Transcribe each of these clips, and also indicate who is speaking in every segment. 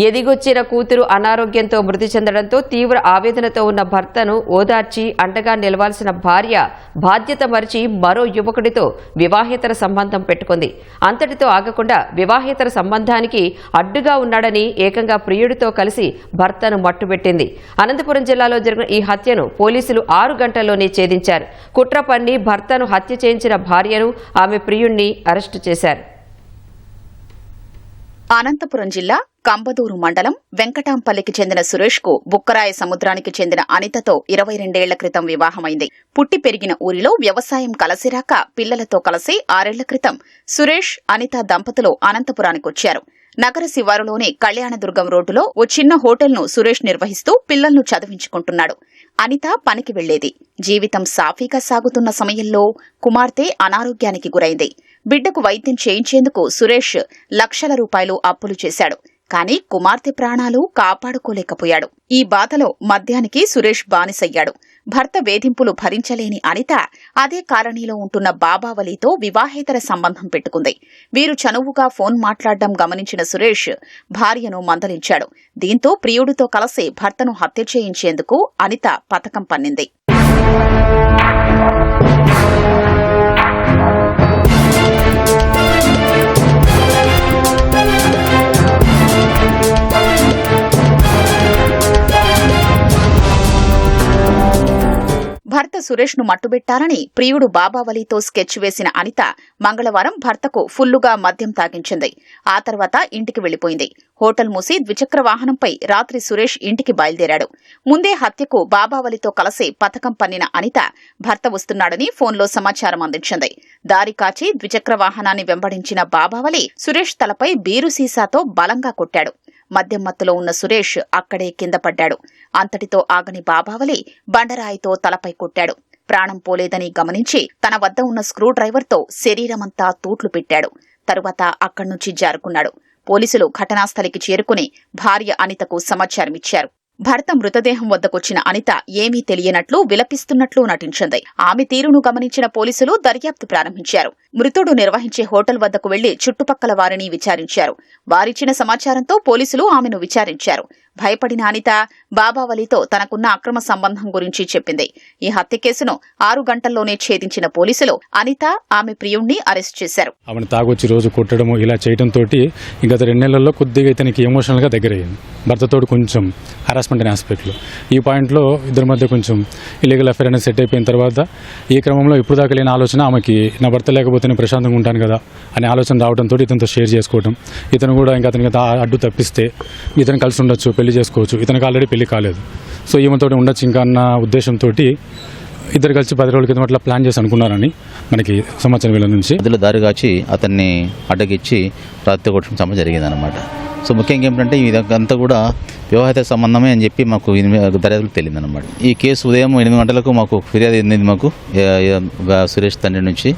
Speaker 1: ఎదిగొచ్చిన కూతురు అనారోగ్యంతో మృతి చెందడంతో తీవ్ర ఆవేదనతో ఉన్న భర్తను ఓదార్చి అండగా నిలవాల్సిన భార్య బాధ్యత మరిచి మరో యువకుడితో వివాహేతర సంబంధం పెట్టుకుంది. అంతటితో ఆగకుండా వివాహేతర సంబంధానికి అడ్డుగా ఉన్నాడని ఏకంగా ప్రియుడితో కలిసి భర్తను మట్టుబెట్టింది. అనంతపురం జిల్లాలో జరిగిన ఈ హత్యను పోలీసులు ఆరు గంటల్లోనే ఛేదించారు. కుట్ర పన్ని భర్తను హత్య చేయించిన భార్యను ఆమె ప్రియుణ్ణి అరెస్టు చేశారు.
Speaker 2: అనంతపురం జిల్లా కంబదూరు మండలం వెంకటాంపల్లికి చెందిన సురేష్కు బుక్కరాయ సముద్రానికి చెందిన అనితతో ఇరవై రెండేళ్ళ క్రితం వివాహమైంది. పుట్టి పెరిగిన ఊరిలో వ్యవసాయం కలసిరాక పిల్లలతో కలిసి ఆరేళ్ళ క్రితం సురేష్ అనిత దంపతులు అనంతపురానికొచ్చారు. నగర శివారులోని కళ్యాణదుర్గం రోడ్డులో ఓ చిన్న హోటల్ను సురేష్ నిర్వహిస్తూ పిల్లలను చదివించుకుంటున్నాడు. అనిత పనికి వెళ్ళేది జీవితం సాఫీగా సాగుతున్న సమయంలో కుమార్తె అనారోగ్యానికి గురైంది. బిడ్డకు వైద్యం చేయించేందుకు సురేష్ లక్షల రూపాయలు అప్పులు చేశాడు. కానీ కుమార్తె ప్రాణాలు కాపాడుకోలేకపోయాడు. ఈ బాధలో మద్యానికి సురేష్ బానిసయ్యాడు. భర్త వేధింపులు భరించలేని అనిత అదే కాలనీలో ఉంటున్న బాబావలితో వివాహేతర సంబంధం పెట్టుకుంది. వీరు చనువుగా ఫోన్ మాట్లాడడం గమనించిన సురేష్ భార్యను మందలించాడు. దీంతో ప్రియుడితో కలిసి భర్తను హత్య చేయించేందుకు అనిత పథకం పన్నింది. సురేష్ను మట్టుబెట్టారని ప్రియుడు బాబావలితో స్కెచ్ వేసిన అనిత మంగళవారం భర్తకు ఫుల్లుగా మద్యం తాగించింది. ఆ తర్వాత ఇంటికి వెళ్ళిపోయింది హోటల్ మూసి ద్విచక్ర వాహనంపై రాత్రి సురేష్ ఇంటికి బయలుదేరాడు. ముందే హత్యకు బాబావలితో కలిసి పథకం పన్నిన అనిత భర్త వస్తున్నాడని ఫోన్లో సమాచారం అందించింది. దారి కాచి ద్విచక్ర వాహనాన్ని వెంబడించిన బాబావలి సురేష్ తలపై బీరు సీసాతో బలంగా కొట్టాడు. మద్యం మత్తులో ఉన్న సురేష్ అక్కడే కింద పడ్డాడు. అంతటితో ఆగని బాబావలి బండరాయితో తలపై కొట్టాడు. ప్రాణం పోలేదని గమనించి తన వద్ద ఉన్న స్క్రూ డ్రైవర్తో శరీరమంతా తూట్లు పెట్టాడు. తరువాత అక్కడి నుంచి జారుకున్నాడు. పోలీసులు ఘటనాస్థలికి చేరుకుని భార్య అనితకు సమాచారమిచ్చారు. భర్త మృతదేహం వద్దకొచ్చిన అనిత ఏమీ తెలియనట్లు విలపిస్తున్నట్లు నటించింది. ఆమె తీరును గమనించిన పోలీసులు దర్యాప్తు ప్రారంభించారు. మృతుడు నిర్వహించే హోటల్ వద్దకు వెళ్ళి చుట్టుపక్కల వారిని విచారించారు. వారిచ్చిన సమాచారంతో పోలీసులు ఆమెను విచారించారు. భయపడిన అనిత బాబావలితో తనకున్న అక్రమ సంబంధం గురించి చెప్పింది. ఈ హత్య కేసును ఆరు గంటల్లోనే ఛేదించిన పోలీసులు అనిత ఆమె ప్రియుణ్ణి అరెస్ట్ చేశారు.
Speaker 3: ఆమెను తాగొచ్చి రోజు కొట్టడము ఇలా చేయడంతో గత రెండు నెలల్లో కొద్దిగా ఇతనికి ఎమోషనల్గా దగ్గర అయ్యింది భర్తతో కొంచెం హరాస్మెంట్ అనే ఆస్పెక్ట్లో ఈ పాయింట్లో ఇద్దరి మధ్య కొంచెం ఇలీగల్ అఫేర్ అనేది సెట్ అయిపోయిన తర్వాత ఈ క్రమంలో ఇప్పుడు దాకా లేని ఆలోచన ఆమెకి నా భర్త లేకపోతే ప్రశాంతంగా ఉంటాను కదా అనే ఆలోచన రావడంతో ఇతనితో షేర్ చేసుకోవడం ఇతను కూడా ఇంకా అతనికి అడ్డు తప్పిస్తే ఇతను కలిసి ఉండొచ్చు పెళ్ళి చేసుకోవచ్చు. ఇతనికి ఆల్రెడీ పెళ్ళి కాలేదు. సో ఈమెతో ఉండొచ్చు ఇంకా అన్న ఉద్దేశంతో ఇద్దరు కలిసి పది రోజుల క్రితం అట్లా ప్లాన్ చేసి అనుకున్నారని మనకి సమాచారం వీళ్ళ నుంచి.
Speaker 4: అందులో దారిగాచి అతన్ని అడ్డగిచ్చి రాత్రి కొట్టడం సంబంధం జరిగిందనమాట సో ముఖ్యంగా ఏంటంటే ఇదంతా కూడా వివాహిత సంబంధమే అని చెప్పి మాకు ఇది దర్యాప్తులు ఈ కేసు ఉదయం ఎనిమిది గంటలకు మాకు ఫిర్యాదు అందింది మాకు సురేష్ తండ్రి నుంచి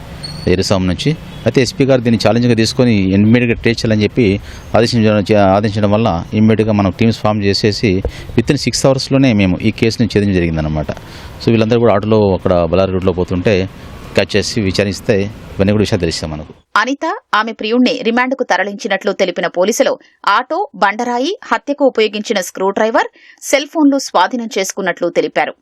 Speaker 4: ఎరుసాం నుంచి. అయితే ఎస్పీ గారు దీన్ని ఛాలెంజ్గా తీసుకొని ఇమ్మీడియట్గా ట్రేస్ చేయాలని చెప్పి ఆదేశించడం ఆదేశించడం వల్ల ఇమ్మీడియట్గా మనం టీమ్స్ ఫామ్ చేసేసి విత్ ఇన్ సిక్స్ అవర్స్లోనే మేము ఈ కేసుని ఛేదించడం జరిగిందనమాట సో వీళ్ళందరూ కూడా ఆటోలో అక్కడ బలారి రోడ్లో పోతుంటే క్యాచ్ చేసి విచారిస్తే ఇవన్నీ కూడా విషయాలు తెలిసాం మనకు.
Speaker 2: అనిత ఆమె ప్రియుణ్ణి రిమాండ్కు తరలించినట్లు తెలిపిన పోలీసులు ఆటో బండరాయి హత్యకు ఉపయోగించిన స్క్రూ డ్రైవర్ సెల్ ఫోన్లు స్వాధీనం చేసుకున్నట్లు తెలిపారు.